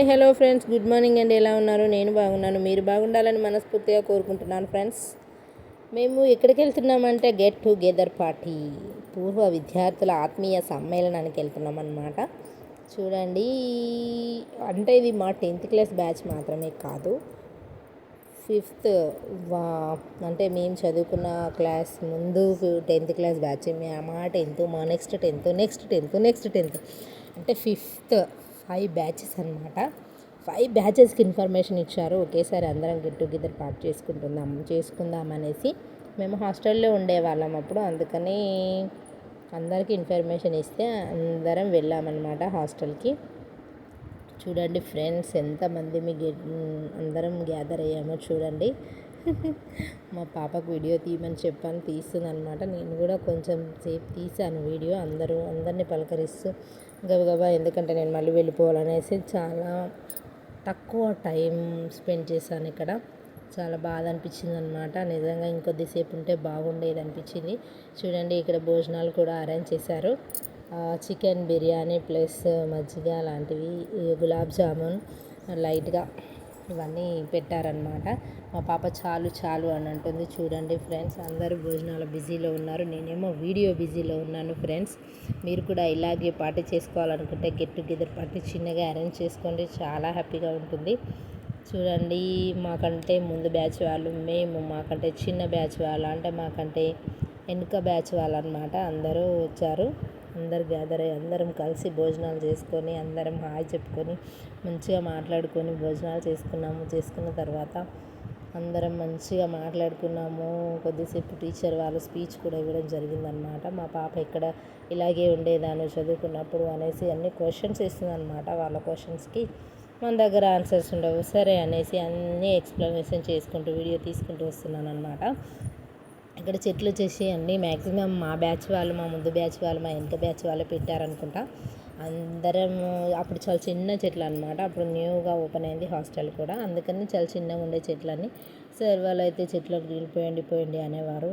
Hi hello friends. Good morning అండి. ఎలా ఉన్నారు? నేను బాగున్నాను. మీరు బాగుండాలని మనస్ఫూర్తిగా కోరుకుంటున్నాను ఫ్రెండ్స్. మేము ఎక్కడికి వెళ్తున్నామంటే గెట్ టుగెదర్ పార్టీ. పూర్వ విద్యార్థుల ఆత్మీయ సమ్మేళనానికి వెళ్తున్నాం అనమాట చూడండి. అంటే ఇది మా టెన్త్ క్లాస్ బ్యాచ్ మాత్రమే కాదు. ఫిఫ్త్ వా అంటే మేము చదువుకున్న క్లాస్ ముందు టెన్త్ క్లాస్ బ్యాచ్ మా టెన్త్ మా next tenth next tenth next tenth. అంటే ఫిఫ్త్. ఫైవ్ బ్యాచెస్ అనమాట ఫైవ్ బ్యాచెస్కి ఇన్ఫర్మేషన్ ఇచ్చారు. ఒకేసారి అందరం గెట్ టుగెదర్ పార్ట్ చేసుకుంటున్నాం చేసుకుందాం అనేసి మేము హాస్టల్లో ఉండేవాళ్ళం అప్పుడు. అందుకని అందరికీ ఇన్ఫర్మేషన్ ఇస్తే అందరం వెళ్ళామన్నమాట హాస్టల్కి చూడండి ఫ్రెండ్స్ ఎంతమంది మీ అందరం గ్యాదర్ అయ్యామో చూడండి. మా పాపకు వీడియో తీయమని చెప్పాను తీస్తుంది అనమాట నేను కూడా కొంచెం సేపు తీసాను వీడియో అందరూ అందరిని పలకరిస్తూ గబగబా ఎందుకంటే నేను మళ్ళీ వెళ్ళిపోవాలనేసి చాలా తక్కువ టైం స్పెండ్ చేశాను ఇక్కడ. చాలా బాధ అనిపించింది అనమాట నిజంగా ఇంకొద్దిసేపు ఉంటే బాగుండేది అనిపించింది. చూడండి ఇక్కడ భోజనాలు కూడా అరేంజ్ చేశారు. చికెన్ బిర్యానీ ప్లస్ మజ్జిగ లాంటివి గులాబ్ జామున్ లైట్గా ఇవన్నీ పెట్టారనమాట మా పాప చాలు చాలు అని అంటుంది. చూడండి ఫ్రెండ్స్ అందరూ భోజనాల బిజీలో ఉన్నారు. నేనేమో వీడియో బిజీలో ఉన్నాను ఫ్రెండ్స్. మీరు కూడా ఇలాగే పార్టీ చేసుకోవాలనుకుంటే గెట్ టుగెదర్ పార్టీ చిన్నగా అరేంజ్ చేసుకోండి. చాలా హ్యాపీగా ఉంటుంది. చూడండి మాకంటే ముందు బ్యాచ్ వాళ్ళు మేము మాకంటే చిన్న బ్యాచ్ వాళ్ళు అంటే మాకంటే వెనుక బ్యాచ్ వాళ్ళు అనమాట అందరూ వచ్చారు. అందరు గ్యాదర్ అయ్యి అందరం కలిసి భోజనాలు చేసుకొని అందరం హాయ్ చెప్పుకొని మంచిగా మాట్లాడుకొని భోజనాలు చేసుకున్నాము. చేసుకున్న తర్వాత అందరం మంచిగా మాట్లాడుకున్నాము. కొద్దిసేపు టీచర్ వాళ్ళు స్పీచ్ కూడా ఇవ్వడం జరిగిందనమాట మా పాప ఇక్కడ ఇలాగే ఉండేదాన్ని చదువుకున్నప్పుడు అనేసి అన్ని క్వశ్చన్స్ ఇస్తుందనమాట వాళ్ళ క్వశ్చన్స్కి మన దగ్గర ఆన్సర్స్ ఉండవు. సరే అనేసి అన్నీ ఎక్స్ప్లెనేషన్ చేసుకుంటూ వీడియో తీసుకుంటూ వస్తున్నాను అనమాట ఇక్కడ చెట్లు వచ్చేసి అండి మ్యాక్సిమం మా బ్యాచ్ వాళ్ళు మా ముందు బ్యాచ్ వాళ్ళు మా వెనక బ్యాచ్ వాళ్ళు పెట్టారనుకుంటా. అందరం అప్పుడు చాలా చిన్న చెట్లు అనమాట అప్పుడు న్యూగా ఓపెన్ అయింది హాస్టల్ కూడా. అందుకని చాలా చిన్నగా ఉండే చెట్లన్నీ. సార్ వాళ్ళు అయితే చెట్లకు నీళ్ళు పోయండి పోయండి అనేవారు.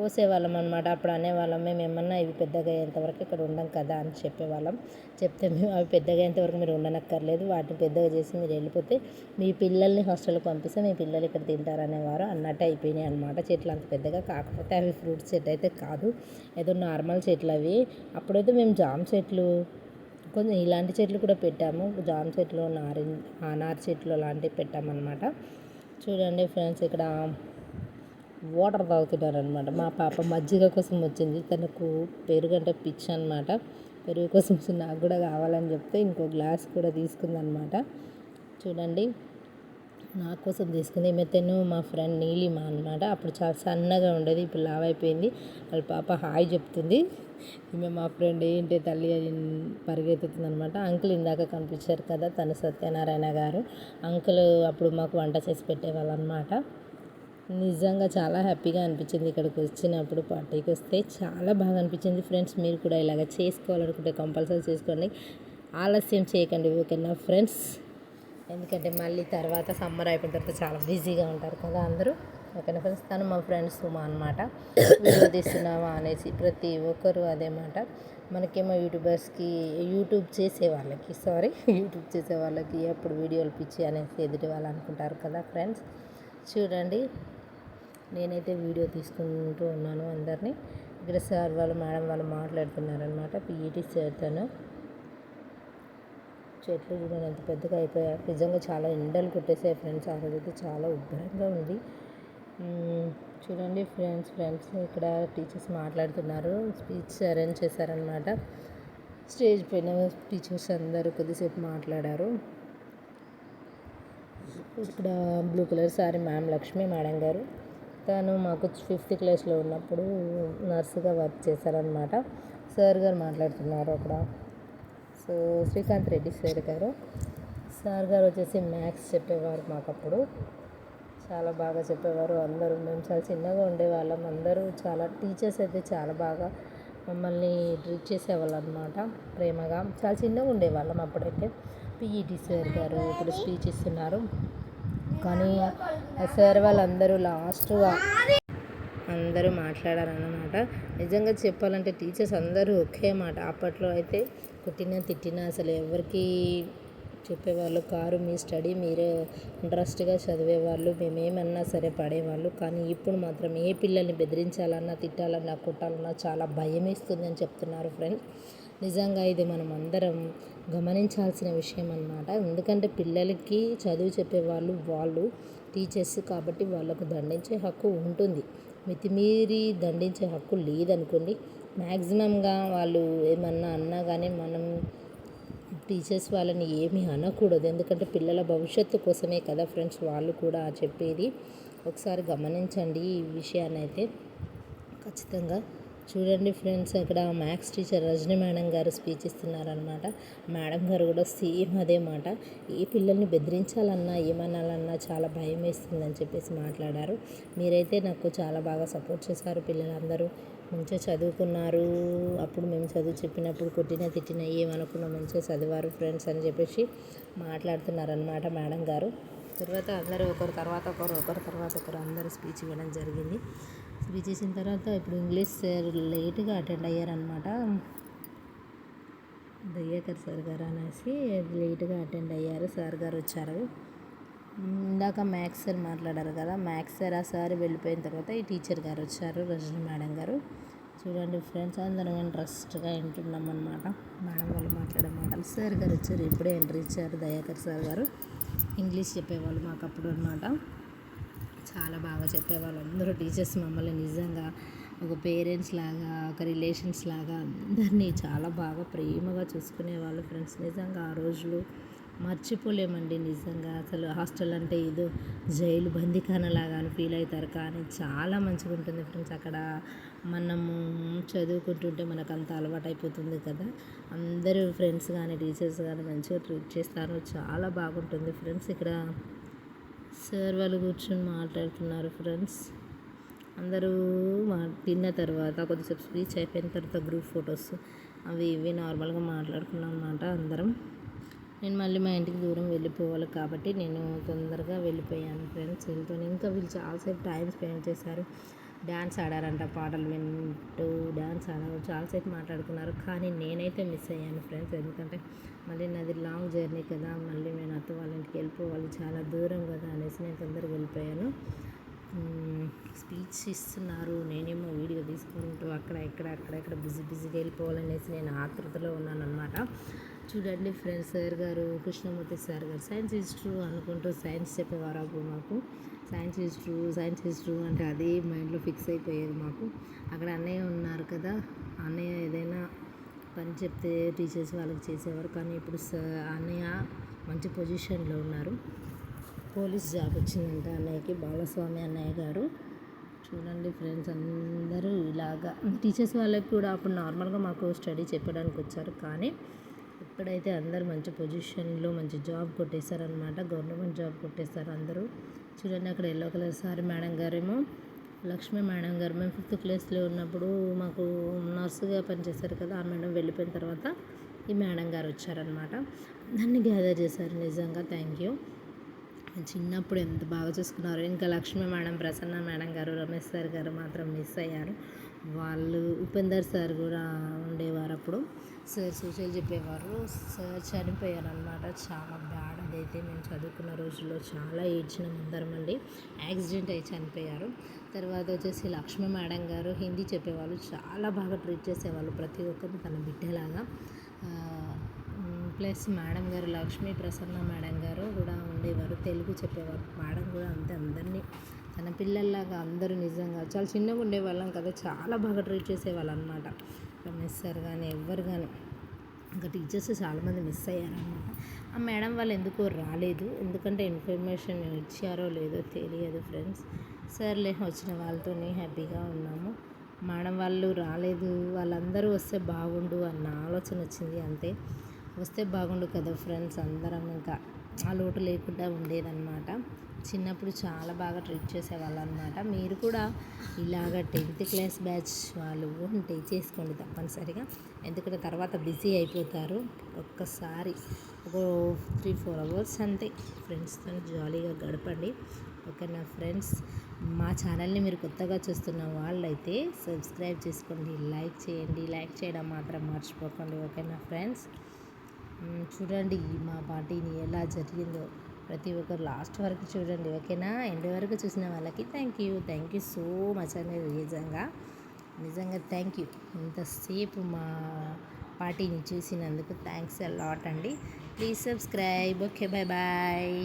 కోసేవాళ్ళం అనమాట అప్పుడు అనేవాళ్ళం మేము ఏమన్నా ఇవి పెద్దగా అయ్యేంతవరకు ఇక్కడ ఉండం కదా అని చెప్పేవాళ్ళం. చెప్తే మేము అవి పెద్దగా అయ్యేంతవరకు మీరు ఉండనక్కర్లేదు వాటిని పెద్దగా చేసి మీరు వెళ్ళిపోతే మీ పిల్లల్ని హాస్టల్కి పంపిస్తే మీ పిల్లలు ఇక్కడ తింటారనేవారు అన్నట్టు అయిపోయినాయి అనమాట చెట్లు అంత పెద్దగా కాకపోతే అవి ఫ్రూట్స్ చెట్టు అయితే కాదు. ఏదో నార్మల్ చెట్లు అవి. అప్పుడైతే మేము జామ చెట్లు కొంచెం ఇలాంటి చెట్లు కూడా పెట్టాము. జామ చెట్లు నారింజ అనార్ చెట్లు లాంటివి పెట్టామన్నమాట. చూడండి ఫ్రెండ్స్ ఇక్కడ వాటర్ తాగుతున్నారనమాట మా పాప మజ్జిగ కోసం వచ్చింది. తనకు పెరుగు అంటే పిచ్చి అనమాట పెరుగు కోసం నాకు కూడా కావాలని చెప్తే ఇంకో గ్లాస్ కూడా తీసుకుందనమాట చూడండి. నా కోసం తీసుకుంది. ఈమె మా ఫ్రెండ్ నీలిమ అనమాట అప్పుడు చాలా సన్నగా ఉండేది. ఇప్పుడు లావ్ అయిపోయింది. వాళ్ళ పాప హాయ్ చెప్తుంది. ఈమె మా ఫ్రెండ్ ఏంటి తల్లి అని పరిగెత్తుతుంది అనమాట అంకుల్ ఇందాక కనిపించారు కదా తను సత్యనారాయణ గారు. అంకుల్ అప్పుడు మాకు వంట చేసి పెట్టేవాళ్ళు అనమాట నిజంగా చాలా హ్యాపీగా అనిపించింది ఇక్కడికి వచ్చినప్పుడు పార్టీకి వస్తే. చాలా బాగా అనిపించింది ఫ్రెండ్స్. మీరు కూడా ఇలాగ చేసుకోవాలనుకుంటే కంపల్సరీ చేసుకోండి. ఆలస్యం చేయకండి ఓకేనా ఫ్రెండ్స్? ఎందుకంటే మళ్ళీ తర్వాత సమ్మర్ అయిపోయిన తర్వాత చాలా బిజీగా ఉంటారు కదా అందరూ. ఓకేనా ఫ్రెండ్స్? తను మా ఫ్రెండ్స్ మా అనమాట వీడియో తీస్తున్నావా అనేసి ప్రతి ఒక్కరు అదే మాట. మనకేమో యూట్యూబర్స్కి యూట్యూబ్ చేసే వాళ్ళకి సారీ యూట్యూబ్ చేసే వాళ్ళకి ఎప్పుడు వీడియోలు పిచ్చి అనేసి ఎదుటి వాళ్ళు అనుకుంటారు కదా ఫ్రెండ్స్. చూడండి. నేనైతే వీడియో తీసుకుంటూ ఉన్నాను అందరినీ. ఇక్కడ సార్ వాళ్ళు మేడం వాళ్ళు మాట్లాడుతున్నారనమాట పీఈటీ సార్ చెట్లు కూడా ఎంత పెద్దగా అయిపోయాయి నిజంగా చాలా ఎండలు కొట్టేసాయి ఫ్రెండ్స్. ఆ రోజైతే చాలా ఉబ్బరంగా ఉంది. చూడండి ఫ్రెండ్స్ ఫ్రెండ్స్ ఇక్కడ టీచర్స్ మాట్లాడుతున్నారు. స్పీచ్ అరేంజ్ చేశారనమాట స్టేజ్ పైన టీచర్స్ అందరూ కొద్దిసేపు మాట్లాడారు. ఇక్కడ blue colour sorry ma'am Lakshmi madam గారు. తను మాకు ఫిఫ్త్ క్లాస్లో ఉన్నప్పుడు నర్సుగా వర్క్ చేశారనమాట సార్ గారు మాట్లాడుతున్నారు అక్కడ. సో శ్రీకాంత్ రెడ్డి సార్ గారు. సార్ గారు వచ్చేసి మ్యాథ్స్ చెప్పేవారు మాకు అప్పుడు చాలా బాగా చెప్పేవారు. అందరూ మేము చాలా చిన్నగా ఉండేవాళ్ళం. అందరూ చాలా టీచర్స్ అయితే చాలా బాగా మమ్మల్ని ట్రీట్ చేసేవాళ్ళు అనమాట ప్రేమగా. చాలా చిన్నగా ఉండేవాళ్ళం అప్పుడైతే. పిఈటి సార్ గారు ఇప్పుడు స్పీచ్ ఇస్తున్నారు. కానీ సార్ వాళ్ళందరూ లాస్ట్గా అందరూ మాట్లాడారన్నమాట. నిజంగా చెప్పాలంటే టీచర్స్ అందరూ ఒకే మాట. అప్పట్లో అయితే కొట్టినా తిట్టినా అసలు ఎవరికి చెప్పేవాళ్ళు కారు మీ స్టడీ మీరే ఇంట్రెస్ట్గా చదివేవాళ్ళు మేమేమన్నా సరే పడేవాళ్ళు. కానీ ఇప్పుడు మాత్రం ఏ పిల్లల్ని బెదిరించాలన్నా తిట్టాలన్నా కొట్టాలన్నా చాలా భయం అని చెప్తున్నారు ఫ్రెండ్స్. నిజంగా ఇది మనం అందరం గమనించాల్సిన విషయం అన్నమాట. ఎందుకంటే పిల్లలకి చదువు చెప్పేవాళ్ళు వాళ్ళు టీచర్స్ కాబట్టి వాళ్ళకు దండించే హక్కు ఉంటుంది. మితిమీరి దండించే హక్కు లేదనుకోండి మ్యాక్సిమంగా వాళ్ళు ఏమన్నా అన్నా కానీ మనం టీచర్స్ వాళ్ళని ఏమీ అనకూడదు. ఎందుకంటే పిల్లల భవిష్యత్తు కోసమే కదా ఫ్రెండ్స్ వాళ్ళు కూడా చెప్పేది. ఒకసారి గమనించండి ఈ విషయాన్ని అయితే ఖచ్చితంగా చూడండి ఫ్రెండ్స్ అక్కడ మ్యాథ్స్ టీచర్ రజనీ మేడం గారు స్పీచ్ ఇస్తున్నారనమాట మేడం గారు కూడా సేమ్ అదే మాట. ఏ పిల్లల్ని బెదిరించాలన్నా ఏమనాలన్నా చాలా భయం వేస్తుందని చెప్పేసి మాట్లాడారు. మీరైతే నాకు చాలా బాగా సపోర్ట్ చేశారు పిల్లలందరూ. మంచిగా చదువుకున్నారు. అప్పుడు మేము చదువు చెప్పినప్పుడు కొట్టిన తిట్టిన ఏమనుకున్నా మంచిగా చదివారు ఫ్రెండ్స్ అని చెప్పేసి మాట్లాడుతున్నారనమాట మేడం గారు. తర్వాత అందరూ ఒకరి తర్వాత ఒకరు ఒకరి తర్వాత ఒకరు అందరూ స్పీచ్ ఇవ్వడం జరిగింది. స్పీచ్ చేసిన తర్వాత ఇప్పుడు ఇంగ్లీష్ సార్ లేట్గా అటెండ్ అయ్యారనమాట దయ్యాకర్ సార్ గారు అనేసి లేట్గా అటెండ్ అయ్యారు సార్ గారు వచ్చారు. ఇందాక మ్యాథ్స్ సార్ మాట్లాడారు కదా మ్యాథ్స్ సార్ ఆ సార్ వెళ్ళిపోయిన తర్వాత ఈ టీచర్ గారు వచ్చారు రజనీ మేడం గారు. చూడండి ఫ్రెండ్స్ అందరం ఇంట్రెస్ట్గా వింటున్నాం అనమాట మేడం వాళ్ళు మాట్లాడే మాటలు. సార్ గారు వచ్చారు ఇప్పుడే ఎంట్రీ ఇచ్చారు దయాకర్ సార్ గారు. ఇంగ్లీష్ చెప్పేవాళ్ళు మాకు అప్పుడు అనమాట చాలా బాగా చెప్పేవాళ్ళు. అందరూ టీచర్స్ మమ్మల్ని నిజంగా ఒక పేరెంట్స్ లాగా ఒక రిలేషన్స్ లాగా అందరినీ చాలా బాగా ప్రేమగా చూసుకునేవాళ్ళు ఫ్రెండ్స్. నిజంగా ఆ రోజులు మర్చిపోలేమండి. నిజంగా అసలు హాస్టల్ అంటే ఏదో జైలు బందీఖానలాగా అని ఫీల్ అవుతారు. కానీ చాలా మంచిగా ఉంటుంది ఫ్రెండ్స్. అక్కడ మనము చదువుకుంటుంటే మనకు అంత అలవాటు అయిపోతుంది కదా. అందరూ ఫ్రెండ్స్ కానీ టీచర్స్ కానీ మంచిగా ట్రీట్ చేస్తారు. చాలా బాగుంటుంది ఫ్రెండ్స్. ఇక్కడ సార్ వాళ్ళు కూర్చొని మాట్లాడుతున్నారు ఫ్రెండ్స్. అందరూ మా తిన్న తర్వాత కొద్దిసేపు స్పీచ్ అయిపోయిన తర్వాత గ్రూప్ ఫొటోస్ అవి ఇవి నార్మల్గా మాట్లాడుకున్నాం అనమాట అందరం. నేను మళ్ళీ మా ఇంటికి దూరం వెళ్ళిపోవాలి కాబట్టి నేను తొందరగా వెళ్ళిపోయాను ఫ్రెండ్స్. వెళ్తూ ఇంకా వీళ్ళు చాలాసేపు టైం స్పెండ్ చేశారు. డ్యాన్స్ ఆడారంట పాటలు వింటూ చాలా చాలాసేపు మాట్లాడుకున్నారు కానీ నేనైతే మిస్ అయ్యాను ఫ్రెండ్స్. ఎందుకంటే మళ్ళీ నాది లాంగ్ జర్నీ కదా మళ్ళీ నేను అత్త వాళ్ళ ఇంటికి వెళ్ళిపోవాలి చాలా దూరం కదా అనేసి నేను తొందరగా వెళ్ళిపోయాను. స్పీచ్ ఇస్తున్నారు. నేనేమో వీడియో తీసుకుంటూ అక్కడ ఇక్కడ అక్కడ ఇక్కడ బిజీ బిజీగా వెళ్ళిపోవాలనేసి నేను ఆతృతలో ఉన్నాను అనమాట చూడండి friends sir garu Krishnamurthy sir garu science ఇస్ట్రూ అనుకుంటూ సైన్స్ చెప్పేవారు అప్పుడు మాకు? Science is true science true అంటే అది మైండ్లో ఫిక్స్ అయిపోయేది మాకు. అక్కడ అన్నయ్య ఉన్నారు కదా అన్నయ్య ఏదైనా పని చెప్తే టీచర్స్ వాళ్ళకి చేసేవారు. కానీ ఇప్పుడు అన్నయ్య మంచి పొజిషన్లో ఉన్నారు. పోలీస్ జాబ్ వచ్చిందంట అన్నయ్యకి. బాలస్వామి అన్నయ్య గారు. చూడండి ఫ్రెండ్స్ అందరూ ఇలాగా. టీచర్స్ వాళ్ళకి కూడా అప్పుడు నార్మల్గా మాకు స్టడీ చెప్పడానికి వచ్చారు. కానీ ఇప్పుడైతే అందరు మంచి పొజిషన్లో మంచి జాబ్ కొట్టేశారనమాట గవర్నమెంట్ జాబ్ కొట్టేశారు అందరూ. చూడండి అక్కడ ఎల్లో కలర్ సారీ మేడం గారేమో లక్ష్మి మేడం గారు. మేము ఫిఫ్త్ క్లాస్లో ఉన్నప్పుడు మాకు నర్సుగా పనిచేశారు కదా ఆ మేడం వెళ్ళిపోయిన తర్వాత ఈ మేడం గారు వచ్చారనమాట దాన్ని గ్యాదర్ చేశారు నిజంగా థ్యాంక్ యూ చిన్నప్పుడు ఎంత బాగా చూసుకున్నారు. ఇంకా లక్ష్మి మేడం ప్రసన్న మేడం గారు రమేష్ సార్ గారు మాత్రం మిస్ అయ్యారు. వాళ్ళు ఉపేందర్ సార్ కూడా ఉండేవారు అప్పుడు. సార్ సూచనలు చెప్పేవారు సార్ చనిపోయారనమాట చాలా బ్యాడ్ అదైతే మేము చదువుకున్న రోజుల్లో చాలా ఏడ్చినాం అందరం అండి యాక్సిడెంట్ అయి చనిపోయారు. తర్వాత వచ్చేసి లక్ష్మీ మేడం గారు హిందీ చెప్పేవాళ్ళు చాలా బాగా ట్రీట్ చేసేవాళ్ళు ప్రతి ఒక్కరిని తన బిడ్డలాగా. ప్లస్ మేడం గారు లక్ష్మీ ప్రసన్న మేడం గారు కూడా ఉండేవారు. తెలుగు చెప్పేవారు. మేడం కూడా అంతే అందరినీ. తన పిల్లల్లాగా అందరూ నిజంగా చాలా చిన్నగా ఉండేవాళ్ళం కదా. చాలా బాగా ట్రీట్ చేసేవాళ్ళు అనమాట రమేష్ సార్ కానీ ఎవ్వరు కానీ ఇంకా టీచర్స్ చాలామంది మిస్ అయ్యారనమాట. ఆ మేడం వాళ్ళు ఎందుకో రాలేదు. ఎందుకంటే ఇన్ఫర్మేషన్ ఇచ్చారో లేదో తెలియదు ఫ్రెండ్స్. సర్లే వచ్చిన వాళ్ళతోనే హ్యాపీగా ఉన్నాము. మేడం వాళ్ళు రాలేదు. వాళ్ళందరూ వస్తే బాగుండు అన్న ఆలోచన వచ్చింది అంతే. వస్తే బాగుండు కదా ఫ్రెండ్స్ అందరం ఇంకా. ఆ లోటు లేకుండా ఉండేదన్నమాట. చిన్నప్పుడు చాలా బాగా ట్రీట్ చేసేవాళ్ళు అనమాట మీరు కూడా ఇలాగ టెన్త్ క్లాస్ బ్యాచ్ వాళ్ళు ఉంటే చేసుకోండి తప్పనిసరిగా. ఎందుకంటే తర్వాత బిజీ అయిపోతారు. ఒక్కసారి ఒక త్రీ ఫోర్ అవర్స్ అంతే. ఫ్రెండ్స్తో జాలీగా గడపండి. ఓకేనా ఫ్రెండ్స్ మా ఛానల్ని మీరు కొత్తగా చూస్తున్న వాళ్ళైతే సబ్స్క్రైబ్ చేసుకోండి లైక్ చేయండి. లైక్ చేయడం మాత్రం మర్చిపోకండి. ఓకేనా ఫ్రెండ్స్? చూడండి మా పార్టీని ఎలా జరిగిందో. ప్రతి ఒక్కరు లాస్ట్ వరకు చూడండి ఓకేనా? ఎండ్ వరకు చూసిన వాళ్ళకి thank you thank you so much అనేది నిజంగా నిజంగా థ్యాంక్ యూ ఇంతసేపు మా పార్టీని చూసినందుకు థ్యాంక్స్ లాట్ అండి. Please subscribe okay bye bye